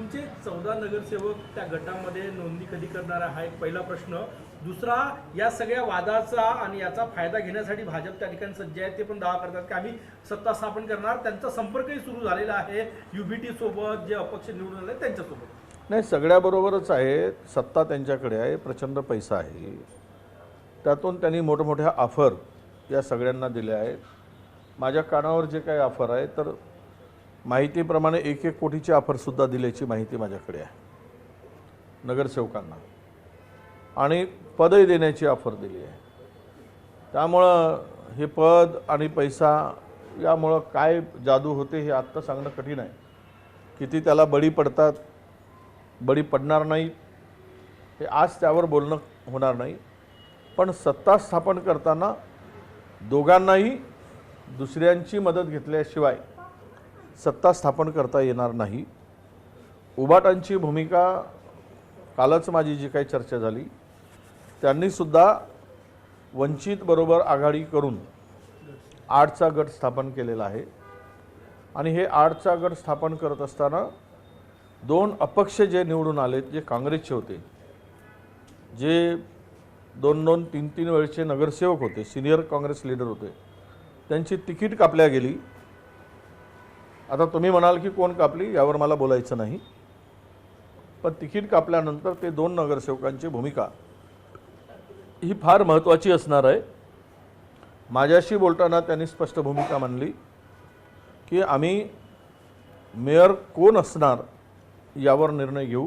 तुमचे चौदा नगरसेवक त्या गटामध्ये नोंदणी कधी करणार हा एक पहिला प्रश्न. दुसरा या सगळ्या वादाचा आणि याचा फायदा घेण्यासाठी भाजप त्या ठिकाणी सज्ज आहे ते पण दावा करतात की आम्ही सत्ता स्थापन करणार. त्यांचा संपर्कही सुरू झालेला आहे. युबीटी सोबत जे अपक्ष निवडून आले त्यांच्यासोबत. नाही सगळ्याबरोबरच आहे. सत्ता त्यांच्याकडे आहे. प्रचंड पैसा आहे. त्यातून त्यांनी मोठमोठ्या ऑफर या सगळ्यांना दिल्या आहेत. माझ्या कानावर जे काही ऑफर आहे तर माहितीप्रमाणे एक एक कोटीची ऑफरसुद्धा दिल्याची माहिती माझ्याकडे आहे. नगरसेवकांना. आणि पदही देण्याची ऑफर दिली आहे. त्यामुळं हे पद आणि पैसा यामुळं काय जादू होते हे आत्ता सांगणं कठीण आहे. किती त्याला बळी पडतात बळी पडणार नाहीत हे आज त्यावर बोलणं होणार नाही. पण सत्ता स्थापन करताना दोघांनाही दुसऱ्यांची मदत घेतल्याशिवाय सत्ता स्थापन करता येणार नाही. उबाटांची भूमिका कालच माझी जी काही चर्चा झाली त्यांनीसुद्धा वंचितबरोबर आघाडी करून आठचा गट स्थापन केलेला आहे. आणि हे आठचा गट स्थापन करत असताना दोन अपक्ष जे निवडून आलेत जे काँग्रेसचे होते जे दोन दोन तीन तीन वेळचे नगरसेवक होते सिनियर काँग्रेस लीडर होते त्यांची तिकीट कापल्या गेली. आता तुम्ही म्हणाल की कोण कापली? यावर मला बोलायचं नाही. पण तिकीट कापल्यानंतर ते दोन नगरसेवकांची भूमिका ही फार महत्त्वाची असणार आहे. माझ्याशी बोलताना त्यांनी स्पष्ट भूमिका मांडली की आम्ही मेयर कोण असणार यावर निर्णय घेऊ.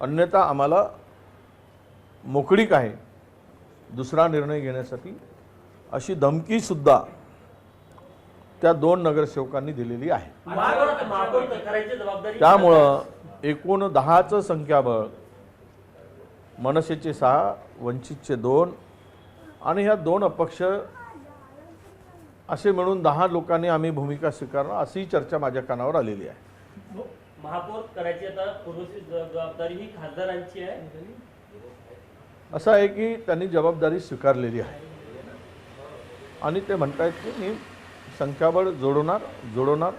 अन्यथा आम्हाला मोकळीक आहे दुसरा निर्णय घेण्यासाठी अशी धमकीसुद्धा त्या दोन नगरसेवकांनी दिलेली आहे. त्यामुळं एकूण दहाचं संख्याबळ मनसेचे सहा वंचितचे दोन आणि ह्या दोन अपक्ष असे मिळून दहा लोकांनी आम्ही भूमिका स्वीकारणं अशी चर्चा माझ्या कानावर आलेली आहे. महापौर करायची आता पूर्वची जबाबदारी ही खासदारांची आहे. असं आहे की त्यांनी जबाबदारी स्वीकारलेली आहे. आणि ते म्हणतायत की मी संख्याबळ जोडवणार जोडवणार.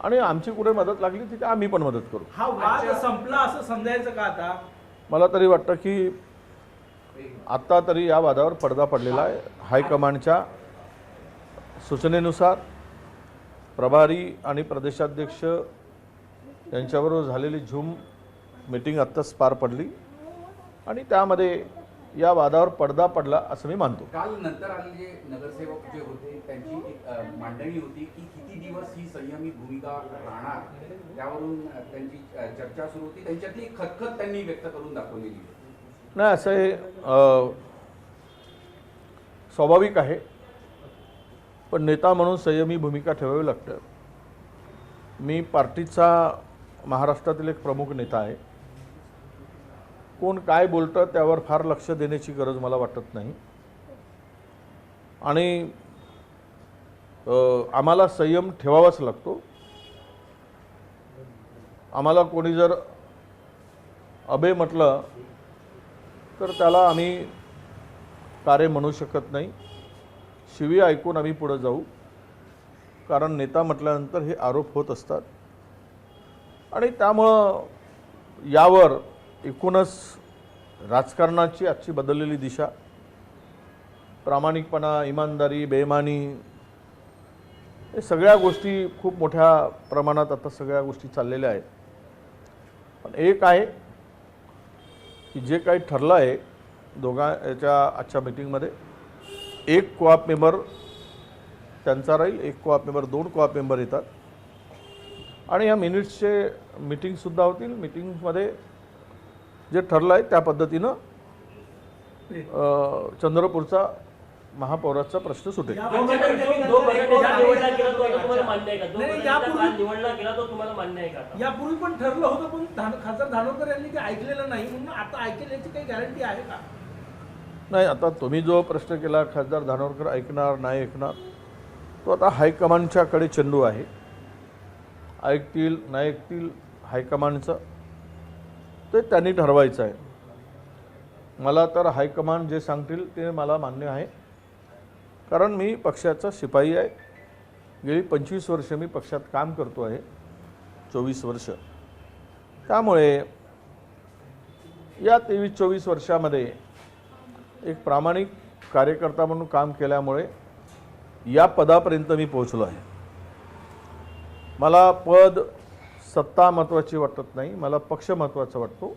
आणि आमची कुठे मदत लागली तिथे आम्ही पण मदत करू. हा वाद संपला असं समजायचं का आता? मला तरी वाटतं की आत्ता तरी या वादावर पडदा पडलेला आहे. हायकमांडच्या सूचनेनुसार प्रभारी आणि प्रदेशाध्यक्ष यांच्याबरोबर झालेली झूम मीटिंग आत्ताच पार पडली. आणि त्यामध्ये या वादावर पडदा पडला असं मी मानतो. काल नंतर आलेले नगरसेवक जे होते त्यांची एक मांडणी होती की किती दिवस ही संयमी भूमिका राहणार त्यावरून त्यांची चर्चा सुरू होती. त्यांच्यातली खतखत त्यांनी व्यक्त करून दाखवलेली. नाही असं हे स्वाभाविक आहे. पण नेता म्हणून संयमी भूमिका ठेवावी लागतं. मी पार्टीचा महाराष्ट्रातील एक प्रमुख नेता आहे. कोण काय बोलतं त्यावर फार लक्ष देण्याची गरज मला वाटत नाही. आणि आम्हाला संयम ठेवावाच लागतो. आम्हाला कोणी जर अबे म्हटलं तर त्याला आम्ही कार्य म्हणू शकत नाही. शिवी ऐकून आम्ही पुढं जाऊ. कारण नेता म्हटल्यानंतर हे आरोप होत असतात. आणि त्यामुळं यावर एकूणच राजकारणाची आजची बदललेली दिशा प्रामाणिकपणा इमानदारी बेमानी हे सगळ्या गोष्टी खूप मोठ्या प्रमाणात आता सगळ्या गोष्टी चाललेल्या आहेत. पण एक आहे की जे काही ठरलं आहे दोघा याच्या आजच्या मिटिंगमध्ये एक कोआप मेंबर त्यांचा राहील एक कोआप मेंबर दोन कोआप मेंबर येतात. आणि या मिनिट्सचे मिटिंगसुद्धा होतील. मिटिंगमध्ये जे ठरलं आहे त्या पद्धतीनं अ, चंद्रपूरचा महापौराचा प्रश्न सुटेल. यापूर्वी- काल निवडला गेला तो तुम्हाला मान्य आहे का आता? यापूर्वी पण ठरलं होतं पण खासदार धानोकर यांनी ते ऐकलेलं नाही म्हणून आता ऐकेल याची काही गॅरंटी आहे का? नाही आता तुम्ही जो प्रश्न केला खासदार धानोरकर ऐकणार नाही ऐकणार तो आता हायकमांडच्याकडे चेंडू आहे. ऐकतील नाही ऐकतील हायकमांडचं ते त्यांनी ठरवायचं आहे. मला तर हायकमांड जे सांगतील ते मला मान्य आहे. कारण मी पक्षाचा शिपाई आहे. गेली पंचवीस वर्ष मी पक्षात काम करतो आहे. चोवीस वर्ष. त्यामुळे या तेवीस चोवीस वर्षामध्ये एक प्रामाणिक कार्यकर्ता म्हणून काम केल्यामुळे या पदापर्यंत मी पोहोचलो आहे. मला पद सत्ता महत्त्वाची वाटत नाही मला पक्ष महत्त्वाचा वाटतो.